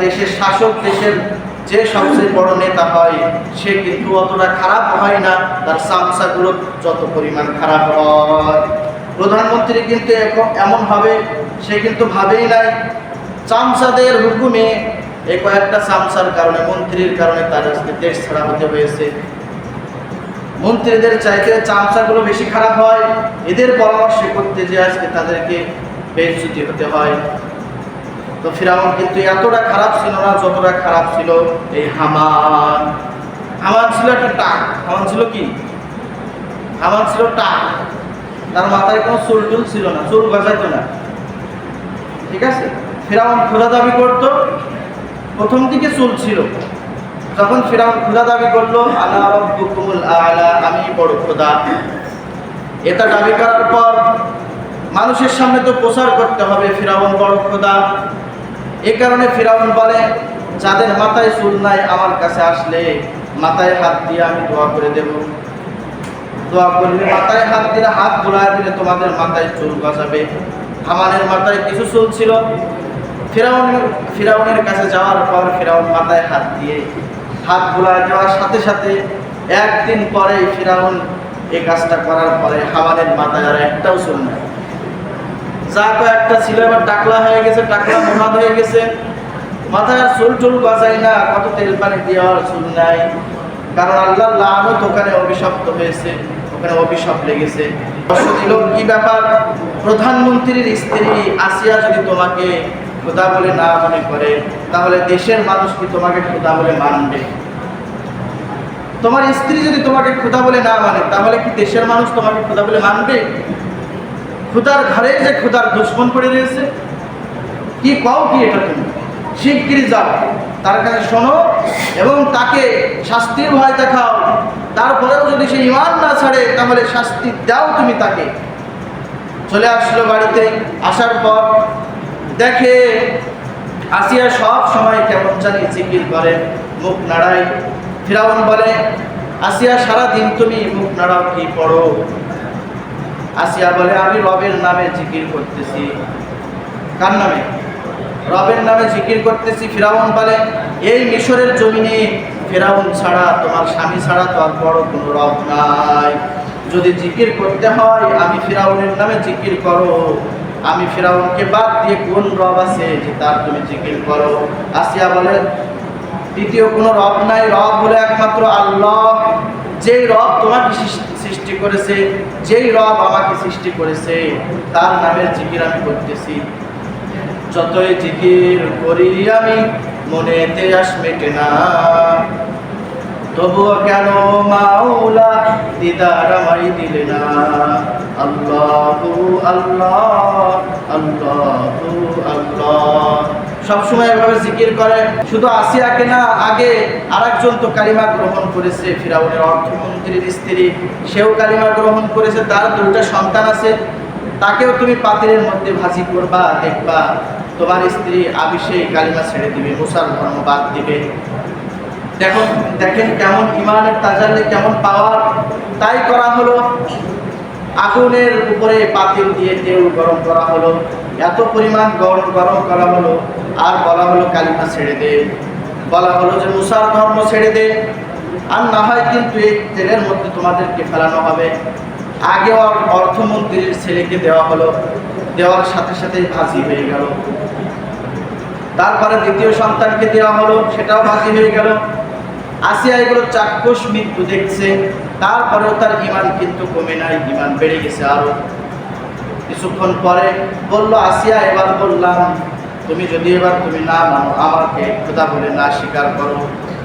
দেশের শাসক দেশের যে সবচেয়ে বড় নেতা হয়, সে কিন্তু অতটা খারাপ হয় না। তার সামসাগুলো যত পরিমাণ খারাপ হয়। প্রধানমন্ত্রী কিন্তু এরকম- এমন হবে সে কিন্তু ভাবেই নাই, চামচাদের হুকুমে এই কয়েকটা চামচার কারণে, মন্ত্রীর কারণে তার আজকে দেশ ছাড়া হতে হয়েছে। মন্ত্রীদের চাইতে চামচাগুলো বেশি খারাপ হয়। এদের পরামর্শ করতে যে আজকে তাদেরকে বেজ্জুতি হতে হয়। তো ফিরাউন কিন্তু এতটা খারাপ ছিল না, যতটা খারাপ ছিল এই হামান। হামান ছিল একটা টাক। হামান ছিল কি? হামান ছিল টাক। তার মাথায় কোনো চুল টুল ছিল না, চুল গজাইতো না। ঠিক আছে? ফিরাউন খোদা দাবি করতো। প্রথম দিকে চুল ছিল। যখন ফিরাউন খোদা দাবি করল, আলা আলা আমি বড় খোদা এটা দাবি করার পর মানুষের সামনে তো প্রচার করতে হবে, ফিরাউন বড় খোদা এ কারণে ফিরাউন বলে, যাদের মাথায় চুল নাই আমার কাছে আসলে মাথায় হাত দিয়ে আমি দোয়া করে দেব। দোয়া করলে মাথায় হাত দিলে হাত বোলায় দিলে তোমাদের মাথায় চুল গজাবে। হামানের মাথায় কিছু চুল ছিল। ফিরাউনের ফিরাউনের কাছে যাওয়ার পর ফিরাউন মাথায় হাত দিয়ে হাত বোলায় দেওয়ার সাথে সাথে একদিন পরে ফিরাউন এই কাজটা করার পরে হামানের মাথায় আর একটাও চুল নাই। যা কয়েকটা ছিল, এবার টাকলা হয়ে গেছে, টাকলা হয়ে গেছে। মাথায় চুল টুল না, কত তেল পানি দেওয়ার চুল নাই। কারণ আল্লাহ অভিশপ্ত হয়েছে, ওখানে অভিশাপ লেগেছে। দিল, কি ব্যাপার? প্রধানমন্ত্রীর স্ত্রী আসিয়া যদি তোমাকে খোদা বলে না মনে করে, তাহলে দেশের মানুষ কি তোমাকে খোদা বলে মানবে? তোমার স্ত্রী যদি তোমাকে খোদা বলে না মানে তাহলে কি দেশের মানুষ তোমাকে খোদা বলে মানবে? খুদার ঘরে যে খুদার দুশ্মন পড়ে রয়েছে, কি কও কি এটা তুমি? শিগগিরই যাও। তার কাছে শোনো এবং তাকে শাস্তির ভয় দেখাও। তারপরেও যদি সে ইমান না ছাড়ে, তাহলে শাস্তি দাও তুমি তাকে। চলে আসলো বাড়িতে, আসার পর দেখে আসিয়া সব সময় কেমন জানি জিকির করে, মুখ নাড়াই ফিরাউন বলে, আসিয়া সারা দিন তুমি মুখ নাড়াও কি পড়ো? আসিয়া বলে, আমি রবের নামে জিকির করতেছি। কার নামে? রবের নামে জিকির করতেছি। ফিরাউন বলে, এই মিশরের জমিনে ফেরাউন ছাড়া, তোমার স্বামী ছাড়া তো আর বড় কোনো রব নাই। যদি জিকির করতে হয়, আমি ফেরাউনের নামে জিকির করো। আমি ফেরাউনকে বাদ দিয়ে কোন রব আছে যে তার তুমি জিকির করো? আসিয়া বলে, দ্বিতীয় কোনো রব নাই। রব হলো একমাত্র আল্লাহ। যেই রব তোমাকে সৃষ্টি- করেছে, যেই রব আমাকে সৃষ্টি করেছে, তার নামের জিকির আমি করতেছি। যতই জিকির করি আমি, মনেতে আস মেটে না। তবুও কেন মাওলা দিদার আমায় দিলে না? আল্লাহু আল্লাহ আল্লাহু আল্লাহ। সবসময় এভাবে জিকির করে। শুধু আসিয়াকে না, আগে আরেকজন তো কালিমা গ্রহণ করেছে, ফিরাউনের অর্থমন্ত্রীর স্ত্রী। সেও কালিমা গ্রহণ করেছে, তার দুইটা সন্তান আছে। তাকেও তুমি পাতিলের মধ্যে ভাজি করবা, দেখবা। তোমার স্ত্রী আমি সেই কালিমা ছেড়ে দিবে, মুসার ধর্ম বাদ দিবে। দেখুন দেখেন কেমন ইমানের তাজাল্লি, কেমন পাওয়ার। তাই করা হলো। আগুনের উপরে পাতিল দিয়ে তেল গরম করা হলো। এত পরিমাণ গরম গরম করা হলো আর বলা হলো কালিমা ছেড়ে দে। বলা হলো যে মুসার ধর্ম ছেড়ে দে। আর না হয় কিন্তু এই তেলের মধ্যে তোমাদেরকে ফেলানো হবে। আগে অর- অর্থমন্ত্রীর ছেলেকে দেওয়া হলো। দেওয়ার সাথে সাথেই ভাজি হয়ে গেল। তারপরে দ্বিতীয় সন্তানকে দেওয়া হলো, সেটাও বাতিল হয়ে গেল। আসিয়া এগুলো চাক্ষুষ মৃত্যু দেখছে। তারপরেও তার ইমান কিন্তু কমে নাই ইমান বেড়ে গেছে আরও। কিছুক্ষণ পরে বলল, আসিয়া, এবার বললাম, তুমি যদি এবার তুমি না মানো, আমাকে খোদা বলে না স্বীকার করো,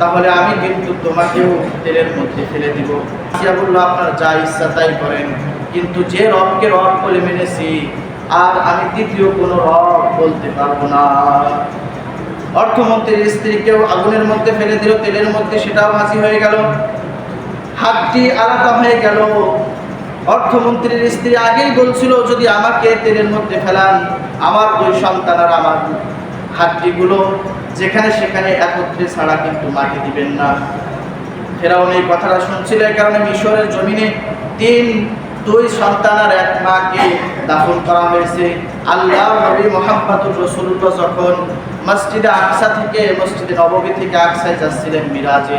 তাহলে আমি কিন্তু তোমাকেও তেলের মধ্যে ফেলে দিব। আসিয়া বলল, আপনার যা ইচ্ছা তাই করেন, কিন্তু যে রবকে রব বলে মেনেছি, আর আমি দ্বিতীয় কোনো রব বলতে পারব না। অর্থমন্ত্রীর স্ত্রীকেও আগুনের মধ্যে ফেলে দিল, তেলের মধ্যে সেটাও ভাসি হয়ে গেল। হাতটি আলাদা হয়ে গেল। অর্থমন্ত্রীর স্ত্রী আগেই বলছিল, যদি আমাকে তেলের মধ্যে ফেলান, আমার দুই সন্তান আর আমার হাতটিগুলো যেখানে সেখানে একত্রে ছাড়া কিন্তু মাটি দিবেন না। ফেরাউন এই কথাটা শুনছিল, এই কারণে মিশরের জমিনে তিন, দুই সন্তান আর এক মাকে দাফন করা হয়েছে। আল্লাহ নবী মোহাম্মদুর যখন মসজিদে আকসা থেকে, মসজিদে নবমী থেকে আকসায় যাচ্ছিলেন মিরাজে।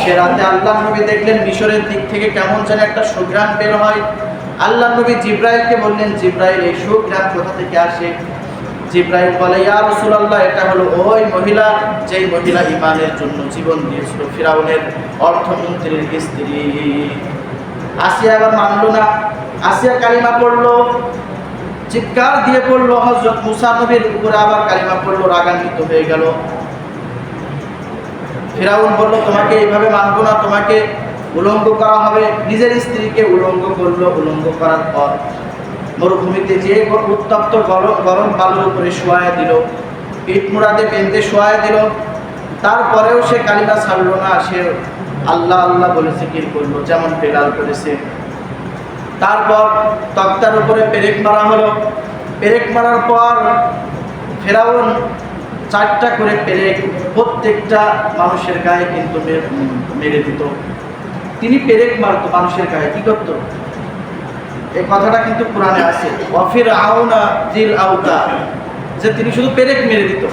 সে রাতে আল্লাহ নবী দেখলেন মিশরের দিক থেকে কেমন যেন একটা সুগ্রাম বের হয়। আল্লাহ নবী জিব্রাইলকে বললেন, জিব্রাইল এই সুগ্রাম কোথা থেকে আসে? জিব্রাইল বলে, ইয়া রাসূলুল্লাহ, এটা হলো ওই মহিলা যেই মহিলা ইমানের জন্য জীবন দিয়েছিল, ফিরাউনের অর্থমন্ত্রীর স্ত্রী। আসিয়া আবার মানলো না। আসিয়া কালিমা পড়ল চিৎকার দিয়ে পড়ল হজরত মুসা নবীর উপরে আবার কালিমা পড়ল, রাগান্বিত হয়ে গেল। ফেরাউন বলল, তোমাকে এইভাবে মানবো না, তোমাকে উলঙ্গ করা হবে। নিজের স্ত্রীকে উলঙ্গ করল, উলঙ্গ করার পর মরুভূমিতে যে উত্তপ্ত গরম গরম বালুর উপরে শোয়ায় দিল। পিঠ মুড়াতে পেনতে শোয়ায় দিল। তারপরেও সে কালিমা ছাড়লো না, সে আল্লাহ আল্লাহ বলে জিকির করল, যেমন বেলাল করেছে তারপর তক্তার উপরে পেরেক মারা হলো। পেরেক মারার পর ফেরাউন চারটা করে পেরেক প্রত্যেকটা মানুষের গায়ে কিন্তু মেরে দিত। তিনি পেরেক মারতো মানুষের গায়ে, কি করতো? এই কথাটা কিন্তু কোরআনে আছে। অফির আউনা জিল আউতা, যে তিনি শুধু পেরেক মেরে দিত।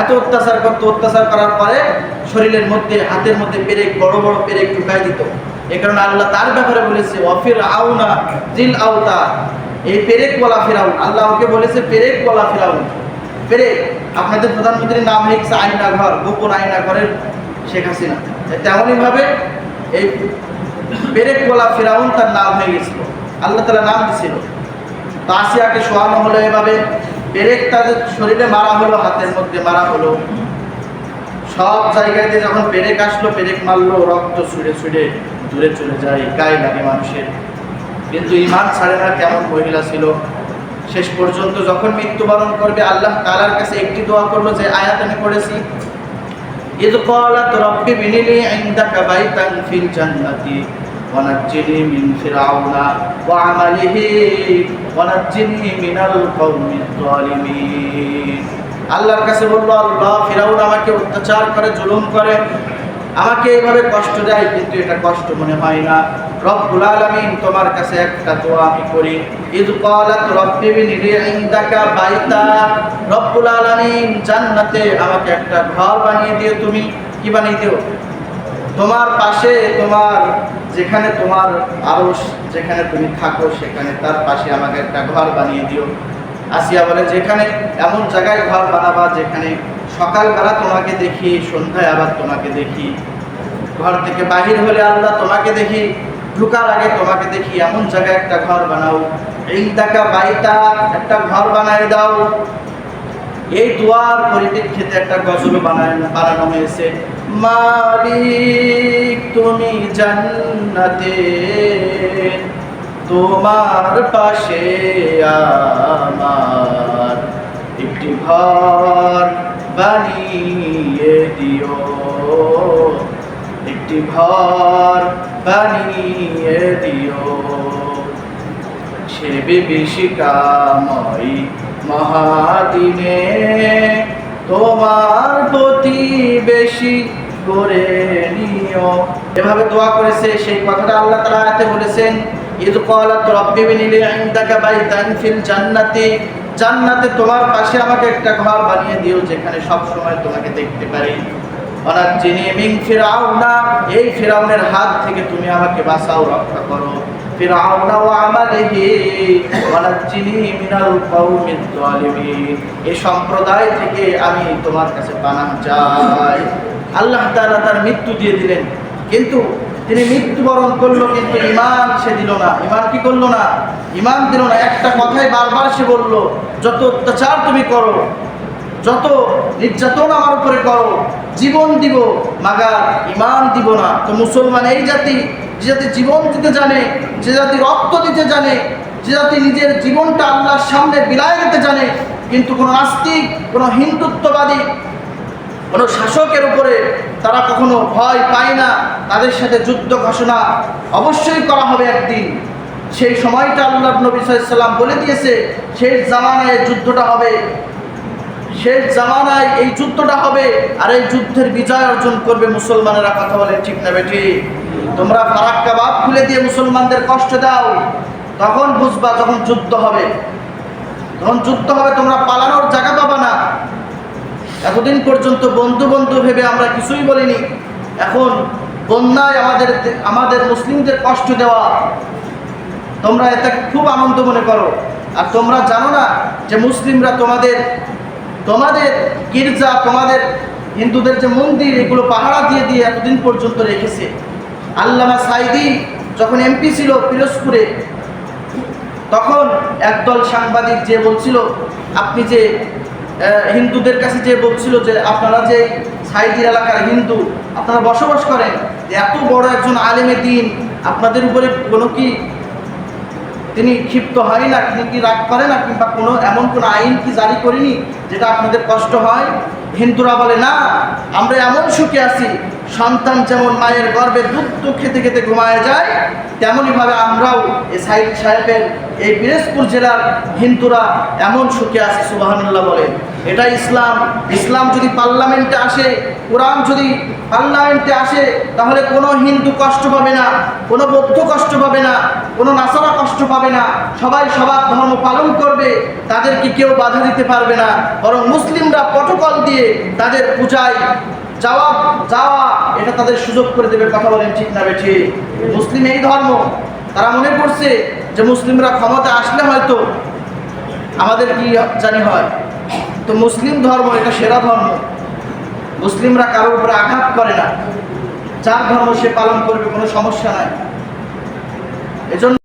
এত অত্যাচার করতো, অত্যাচার করার পরে শরীরের মধ্যে, হাতের মধ্যে পেরেক, বড় বড় পেরেক ঢুকাই দিত। এ কারণে আল্লাহ তার ব্যাপারে বলেছে অফির আউনা জিল আউতা। এই পেরেক বলা ফেরাউন আল্লাহ ওকে বলেছে, পেরেক বলা ফেরাউন। পেরেক, আপনাদের প্রধানমন্ত্রীর নাম লিখছে আইনা ঘর, গোপন আইনা ঘরের শেখ হাসিনা। তেমনই ভাবে এই পেরেক বলা ফেরাউন তার নাম হয়ে গেছিল। আল্লাহ তালা নাম দিছিল। তো আসিয়াকে শোয়ানো হলো এভাবে। পেরেক তাদের শরীরে মারা হলো, হাতের মধ্যে মারা হলো। সব জায়গাতে যখন পেরেক আসলো, পেরেক মারলো, রক্ত ছুড়ে ছুড়ে। দূরে চলে যায় গায়ে লাগে মানুষের কিন্তু ইমান ছাড়ে না কেমন মহিলা ছিল শেষ পর্যন্ত যখন মৃত্যুবরণ করবে আল্লাহ তালার কাছে একটি দোয়া করলো যে আয়াত আমি পড়েছি إذ قالت رب ابن لي عندك بيتا في الجنة ونجني من فرعون وعمله ونجني من القوم الظالمين আল্লাহর কাছে বললো আল্লাহ ফিরাউন আমাকে অত্যাচার করে জুলুম করে আমাকে এইভাবে কষ্ট দেয়, কিন্তু এটা কষ্ট মনে হয় না। রব্বুল আলামিন তোমার কাছে একটা দোয়া আমি করি। ইদ ক্বালাত রব্বি বিনি ইনদাকা বাইতা। রব্বুল আলামিন জান্নাতে আমাকে একটা ঘর বানিয়ে দিও তুমি। কি বানিয়ে দিও? তোমার পাশে তোমার, যেখানে তোমার আরশ, যেখানে তুমি থাকো, সেখানে তার পাশে আমাকে একটা ঘর বানিয়ে দিও। আসিয়া বলে, যেখানে এমন জায়গায় ঘর বানাবা, যেখানে সকালবেলা তোমাকে দেখি, সন্ধ্যায় আবার তোমাকে দেখি। ঘর থেকে বাহির হলে আল্লাহ তোমাকে দেখি ঢুকার আগে তোমাকে দেখি, এমন জায়গায় একটা ঘর বানাও। এই টাকা বাইতা একটা ঘর বানায় দাও। এই দোয়ার পরিপ্রেক্ষিতে একটা গজল বানায়, বানানো হয়েছে। মালিক, তুমি জান্নাতে, তোমার পাশে আমার একটি ঘর। বানিয়ে দিও। একটি ঘর বানিয়ে দিও। সে বিভীষিকাময় মহাদিনে তোমার প্রতি বেশি করে নিও। এভাবে দোয়া করেছে সেই কথাটা আল্লাহ তাআলা আয়াতে বলেছেন, ইদ ক্বালাত রাব্বি বিনি লি ইনদাকা বাইতান ফিল জান্নাতি জান্নাতে তোমার পাশে আমাকে একটা ঘর বানিয়ে দিও যেখানে সব সময় তোমাকে দেখতে পারি। অনাজ্জিনি মিন ফিরাউনা, এই ফিরাউনের হাত থেকে তুমি আমাকে বাঁচাও, রক্ষা করো। ফিরাউনা ওয়া আমালিহি ওয়ানাজ্জিনি মিনাল কওমিজ জালিমিন এই সম্প্রদায় থেকে আমি তোমার কাছে পানাহ চাই। আল্লাহ তাআলা তার মৃত্যু দিয়ে দিলেন। কিন্তু তিনি মৃত্যুবরণ করল, কিন্তু ইমান সে দিল না। ইমান কি করল না? ইমান দিল না। একটা কথাই বারবার সে বলল, যত অত্যাচার তুমি করো, যত নির্যাতন আমার উপরে করো, জীবন দিব, মাগার ইমান দিব না। তো মুসলমান এই জাতি, যে জাতি জীবন দিতে জানে, যে জাতি রক্ত দিতে জানে, যে জাতি নিজের জীবনটা আল্লাহর সামনে বিলায় দিতে জানে, কিন্তু কোনো নাস্তিক, কোনো হিন্দুত্ববাদী কোনো শাসকের উপরে তারা কখনো ভয় পায় না, তাদের সাথে যুদ্ধ ঘোষণা অবশ্যই করা হবে একদিন। সেই সময়টা আল্লাহ নবী সাল্লাম বলে দিয়েছে, শেষ জামানায় যুদ্ধটা হবে। শেষ জামানায় এই যুদ্ধটা হবে, আর এই যুদ্ধের বিজয় অর্জন করবে মুসলমানেরা, কথা বলে ঠিক না বেটি তোমরা ফারাক্কা বাপ খুলে দিয়ে মুসলমানদের কষ্ট দাও, তখন বুঝবা যখন যুদ্ধ হবে। যখন যুদ্ধ হবে, তোমরা পালানোর জায়গা পাবা না। এতদিন পর্যন্ত বন্ধু বন্ধু ভেবে আমরা কিছুই বলিনি। এখন বন্যায় আমাদের আমাদের মুসলিমদের কষ্ট দেওয়া, তোমরা এতে খুব আনন্দ মনে করো। আর তোমরা জানো না যে মুসলিমরা তোমাদের তোমাদের গির্জা, তোমাদের হিন্দুদের যে মন্দির, এগুলো পাহারা দিয়ে দিয়ে এতদিন পর্যন্ত রেখেছে। আল্লামা সাইদি যখন এমপি ছিল পিরোজপুরে, তখন একদল সাংবাদিক যে বলছিল, আপনি যে হিন্দুদের কাছে যে বলছিল যে আপনারা যে সাইডির এলাকার হিন্দু, আপনারা বসবাস করেন এত বড় একজন আলেমে দিন, আপনাদের উপরে কোনো কি তিনি ক্ষিপ্ত হয় না, তিনি কি রাগ করে না, কিংবা কোনো এমন কোনো আইন কি জারি করিনি, যেটা আপনাদের কষ্ট হয়? হিন্দুরা বলে, না, আমরা এমন সুখে আছি সন্তান যেমন মায়ের গর্ভে দুধ দুধ খেতে খেতে ঘুমায় যায় তেমনইভাবে আমরাও এই সাইদ সাহেবের এই পিরোজপুর জেলার হিন্দুরা এমন সুখে আছে, সুবাহানুল্লাহ বলে। এটা ইসলাম। ইসলাম যদি পার্লামেন্টে আসে, কোরআন যদি পার্লামেন্টে আসে, তাহলে কোনো হিন্দু কষ্ট পাবে না, কোনো বৌদ্ধ কষ্ট পাবে না, কোনো নাসারা কষ্ট পাবে না। সবাই সবার ধর্ম পালন করবে, তাদেরকে কেউ বাধা দিতে পারবে না। বরং মুসলিমরা প্রটোকল দিয়ে তাদের পূজায় যাওয়া যাওয়া তাদের সুযোগ করে দেবে, কথা বলেন ঠিক না বেঠি? মুসলিম এই ধর্ম, তারা মনে করছে যে মুসলিমরা ক্ষমতা আসলে হয়তো আমাদের কি জানি হয়। তো মুসলিম ধর্ম এটা সেরা ধর্ম। মুসলিমরা কারোর উপরে আঘাত করে না। যার ধর্ম সে পালন করবে, কোনো সমস্যা নাই। এজন্য